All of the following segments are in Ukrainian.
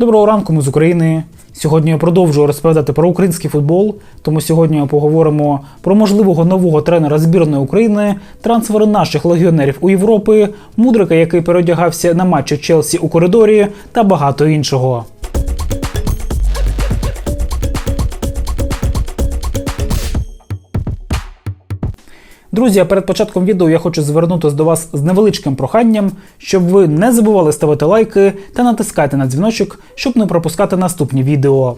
Доброго ранку, ми з України. Сьогодні я продовжую розповідати про український футбол. Тому сьогодні ми поговоримо про можливого нового тренера збірної України, трансфери наших легіонерів у Європи, мудрика, який переодягався на матчі Челсі у коридорі, та багато іншого. Друзі, а перед початком відео я хочу звернутися до вас з невеличким проханням, щоб ви не забували ставити лайки та натискати на дзвіночок, щоб не пропускати наступні відео.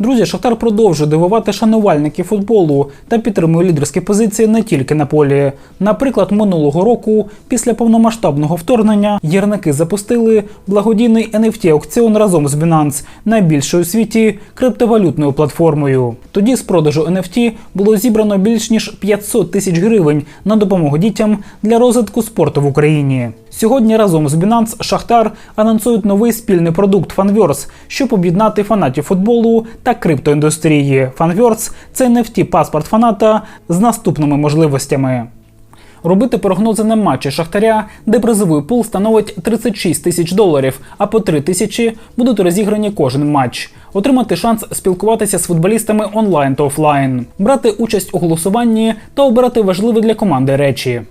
Друзі, Шахтар продовжує дивувати шанувальників футболу та підтримує лідерські позиції не тільки на полі. Наприклад, минулого року, після повномасштабного вторгнення, гірники запустили благодійний NFT аукціон разом з Binance, найбільшою у світі криптовалютною платформою. Тоді з продажу NFT було зібрано більш ніж 500 тисяч гривень на допомогу дітям для розвитку спорту в Україні. Сьогодні разом з Binance Шахтар анонсують новий спільний продукт Fanverse, щоб об'єднати фанатів футболу та криптоіндустрії. Fanverse – це NFT паспорт фаната з наступними можливостями. Робити прогнози на матчі Шахтаря, де призовий пул становить 36 тисяч доларів, а по 3 тисячі будуть розіграні кожен матч. Отримати шанс спілкуватися з футболістами онлайн та офлайн, брати участь у голосуванні та обирати важливі для команди речі.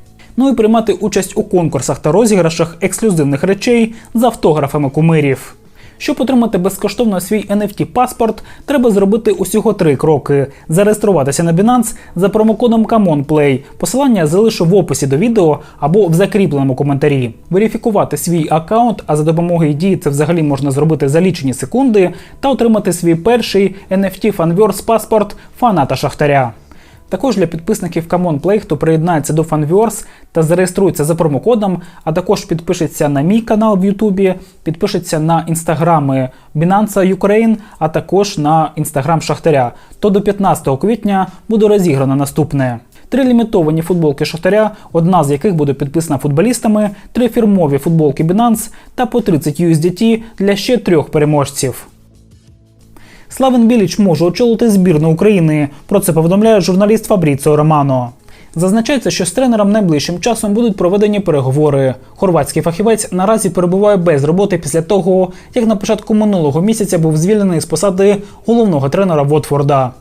Ну і приймати участь у конкурсах та розіграшах ексклюзивних речей з автографами кумирів. Щоб отримати безкоштовно свій NFT паспорт, треба зробити усього три кроки: зареєструватися на Binance за промокодом ComeOnPlay. Посилання залишу в описі до відео або в закріпленому коментарі. Верифікувати свій аккаунт, а за допомогою дії це взагалі можна зробити за лічені секунди, та отримати свій перший NFT Fanverse паспорт фаната Шахтаря. Також для підписників Common Play, хто приєднається до Fanviors та зареєструється за промокодом, а також підпишеться на мій канал в Ютубі, підпишеться на інстаграми Binance Ukraine, а також на інстаграм Шахтаря, то до 15 квітня буде розіграно наступне. Три лімітовані футболки Шахтаря, одна з яких буде підписана футболістами, три фірмові футболки Binance та по 30 USDT для ще трьох переможців. Славен Біліч може очолити збірну України. Про це повідомляє журналіст Фабріціо Романо. Зазначається, що з тренером найближчим часом будуть проведені переговори. Хорватський фахівець наразі перебуває без роботи після того, як на початку минулого місяця був звільнений з посади головного тренера Вотфорда.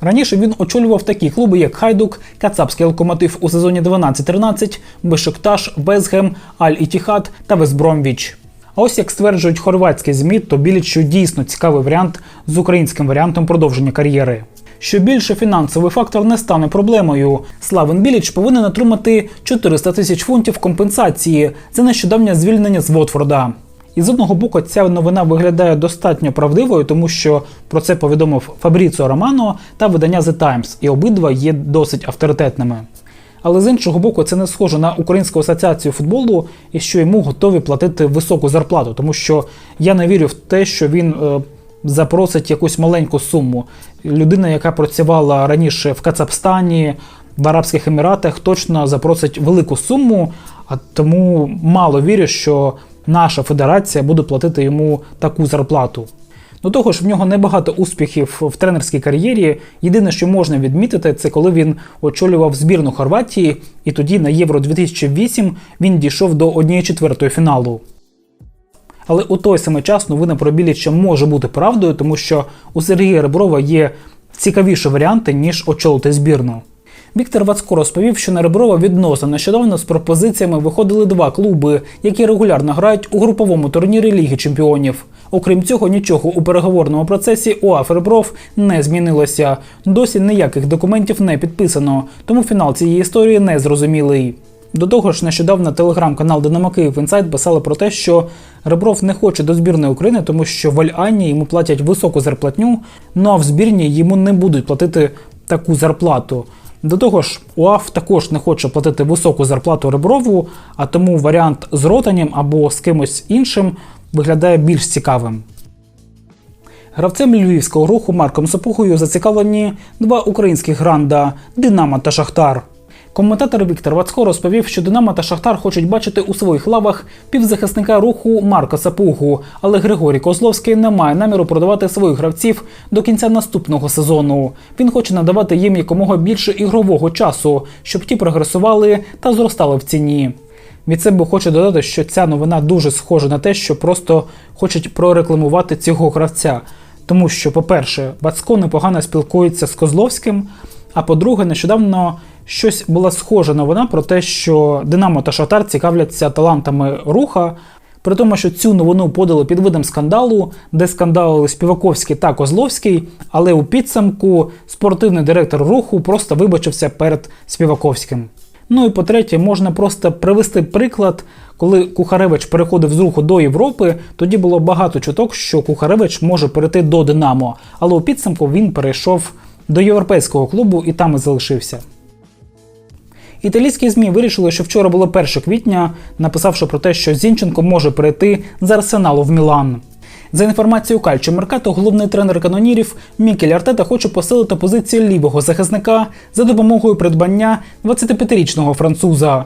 Раніше він очолював такі клуби, як Хайдук, Кацапський локомотив у сезоні 12-13, Бешикташ, Безгем, Аль-Ітіхат та Весбромвіч. А ось як стверджують хорватські ЗМІ, то Білічу дійсно цікавий варіант з українським варіантом продовження кар'єри. Що більше фінансовий фактор не стане проблемою. Славен Біліч повинен отримати 400 тисяч фунтів компенсації за нещодавнє звільнення з Вотфорда. І з одного боку, ця новина виглядає достатньо правдивою, тому що про це повідомив Фабріціо Романо та видання The Times, і обидва є досить авторитетними. Але з іншого боку, це не схоже на Українську асоціацію футболу, і що йому готові платити високу зарплату, тому що я не вірю в те, що він е, запросить якусь маленьку суму. Людина, яка працювала раніше в Кацапстані, в Арабських Еміратах, точно запросить велику суму, а тому мало вірю, що наша федерація буде платити йому таку зарплату. До того ж, в нього небагато успіхів в тренерській кар'єрі. Єдине, що можна відмітити, це коли він очолював збірну Хорватії, і тоді на Євро 2008 він дійшов до 1-4 фіналу. Але у той самий час новина про Біліча може бути правдою, тому що у Сергія Реброва є цікавіші варіанти, ніж очолити збірну. Віктор Вацко розповів, що на Реброва відносно нещодавно з пропозиціями виходили два клуби, які регулярно грають у груповому турнірі Ліги Чемпіонів. Окрім цього, нічого у переговорному процесі УАФ Ребров не змінилося. Досі ніяких документів не підписано, тому фінал цієї історії не зрозумілий. До того ж, нещодавно телеграм-канал Динамо Київ Інсайт писали про те, що Ребров не хоче до збірної України, тому що в Альані йому платять високу зарплатню, ну а в збірні йому не будуть платити таку зарплату. До того ж, УАФ також не хоче платити високу зарплату Реброву, а тому варіант з Ротанем або з кимось іншим виглядає більш цікавим. Гравцем львівського руху Марком Сапухою зацікавлені два українських гранда Динамо та Шахтар. Коментатор Віктор Вацко розповів, що Динамо та Шахтар хочуть бачити у своїх лавах півзахисника руху Марка Сапугу, але Григорій Козловський не має наміру продавати своїх гравців до кінця наступного сезону. Він хоче надавати їм якомога більше ігрового часу, щоб ті прогресували та зростали в ціні. Від себе хочу додати, що ця новина дуже схожа на те, що просто хочуть прорекламувати цього гравця. Тому що, по-перше, Бацько непогано спілкується з Козловським. А по-друге, нещодавно щось була схожа новина про те, що Динамо та Шахтар цікавляться талантами руха. При тому, що цю новину подали під видом скандалу, де скандалили Співаковський та Козловський, але у підсумку спортивний директор руху просто вибачився перед Співаковським. Ну і по-третє, можна просто привести приклад, коли Кухаревич переходив з руху до Європи, тоді було багато чуток, що Кухаревич може перейти до Динамо, але у підсумку він перейшов до європейського клубу і там і залишився. Італійські ЗМІ вирішили, що вчора було 1 квітня, написавши про те, що Зінченко може перейти з Арсеналу в Мілан. За інформацією Кальчо Меркато, головний тренер канонірів Мікель Артета хоче посилити позицію лівого захисника за допомогою придбання 25-річного француза.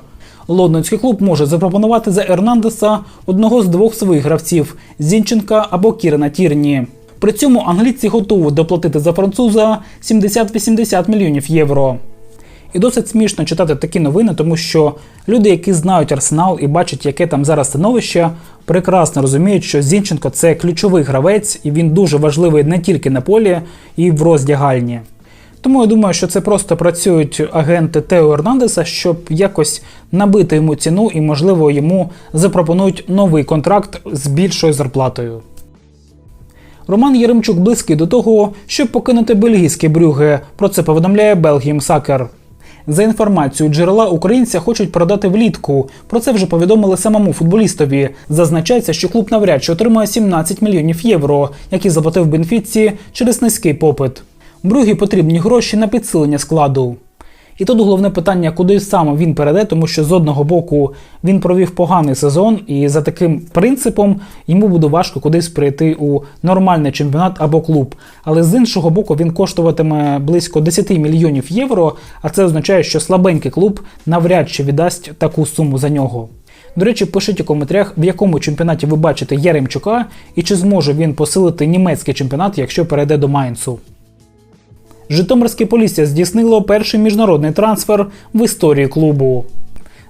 Лондонський клуб може запропонувати за Ернандеса одного з двох своїх гравців Зінченка або Кірена Тірні. При цьому англійці готові доплатити за француза 70-80 мільйонів євро. І досить смішно читати такі новини, тому що люди, які знають арсенал і бачать, яке там зараз становище, прекрасно розуміють, що Зінченко це ключовий гравець, і він дуже важливий не тільки на полі, і в роздягальні. Тому я думаю, що це просто працюють агенти Тео Ернандеса, щоб якось набити йому ціну і, можливо, йому запропонують новий контракт з більшою зарплатою. Роман Єремчук близький до того, щоб покинути бельгійське брюге. Про це повідомляє Belgium Soccer. За інформацією джерела українця хочуть продати влітку. Про це вже повідомили самому футболістові. Зазначається, що клуб навряд чи отримує 17 мільйонів євро, які заплатив Бенфіці через низький попит. Брюгі потрібні гроші на підсилення складу. І тут головне питання, куди саме він перейде, тому що з одного боку він провів поганий сезон, і за таким принципом йому буде важко кудись прийти у нормальний чемпіонат або клуб. Але з іншого боку, він коштуватиме близько 10 мільйонів євро, а це означає, що слабенький клуб навряд чи віддасть таку суму за нього. До речі, пишіть у коментарях, в якому чемпіонаті ви бачите Яремчука і чи зможе він посилити німецький чемпіонат, якщо перейде до Майнцу. Житомирське Полісся здійснило перший міжнародний трансфер в історії клубу.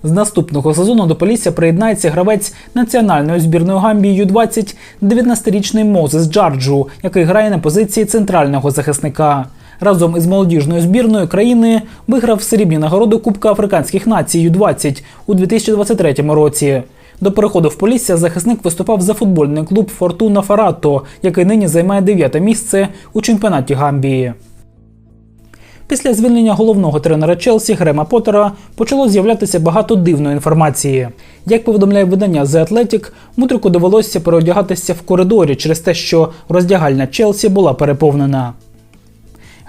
З наступного сезону до Полісся приєднається гравець національної збірної Гамбії Ю-20 19-річний Мозес Джарджу, який грає на позиції центрального захисника. Разом із молодіжною збірною країни виграв срібні нагороди Кубка Африканських націй Ю-20 у 2023 році. До переходу в Полісся захисник виступав за футбольний клуб Фортуна Фарато, який нині займає дев'яте місце у чемпіонаті Гамбії. Після звільнення головного тренера Челсі Грема Поттера почало з'являтися багато дивної інформації. Як повідомляє видання The Athletic, мутрику довелося переодягатися в коридорі через те, що роздягальня Челсі була переповнена.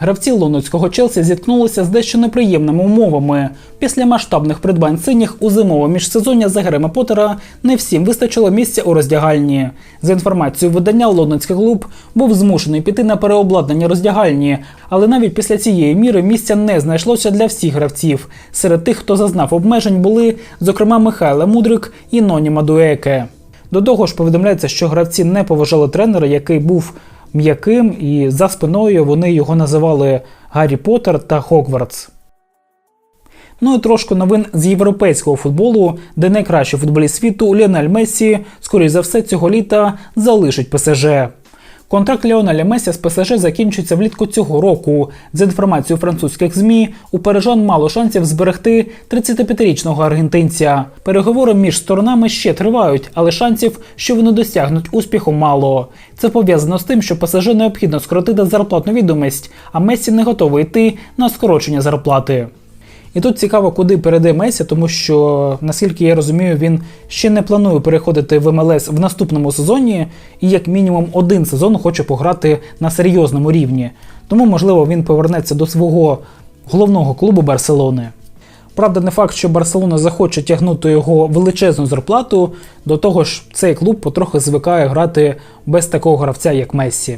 Гравці лондонського Челсі зіткнулися з дещо неприємними умовами. Після масштабних придбань синіх у зимове міжсезоння за Грема Поттера не всім вистачило місця у роздягальні. За інформацією видання, лондонський клуб був змушений піти на переобладнання роздягальні, але навіть після цієї міри місця не знайшлося для всіх гравців. Серед тих, хто зазнав обмежень, були, зокрема, Михайло Мудрик і Ноні Мадуеке. До того ж, повідомляється, що гравці не поважали тренера, який був м'яким, і за спиною вони його називали Гаррі Поттер та Хогвартс. Ну і трошки новин з європейського футболу, де найкращий футболіст світу Ліональ Мессі, скоріш за все, цього літа залишить ПСЖ. Контракт Леонеля Месі з ПСЖ закінчується влітку цього року. За інформацією французьких ЗМІ, у парижан мало шансів зберегти 35-річного аргентинця. Переговори між сторонами ще тривають, але шансів, що вони досягнуть успіху, мало. Це пов'язано з тим, що ПСЖ необхідно скоротити зарплатну відомість, а Месі не готовий йти на скорочення зарплати. І тут цікаво, куди перейде Месі, тому що, наскільки я розумію, він ще не планує переходити в МЛС в наступному сезоні, і як мінімум один сезон хоче пограти на серйозному рівні. Тому, можливо, він повернеться до свого головного клубу Барселони. Правда, не факт, що Барселона захоче тягнути його величезну зарплату, до того ж, цей клуб потрохи звикає грати без такого гравця, як Мессі.